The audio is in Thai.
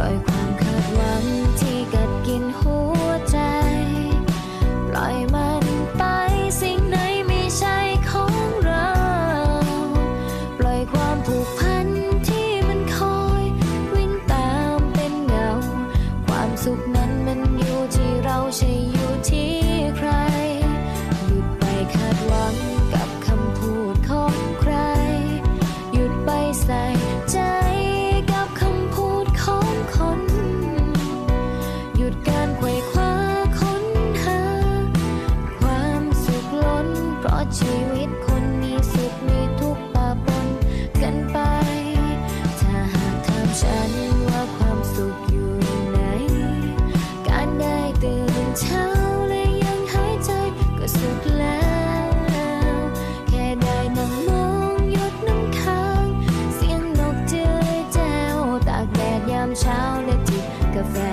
ล่อยความ เพราะชีวิตคนมีสุขมีทุกข์ปะปนกันไป ถ้าหากถามฉันว่าความสุขอยู่ไหน การได้ตื่นเช้าและยังหายใจก็สุขแล้ว แค่ได้นั่งมองหยดน้ำค้าง เสียงนกเจือแจ้วตากแดดยามเช้าและจิบกาแฟ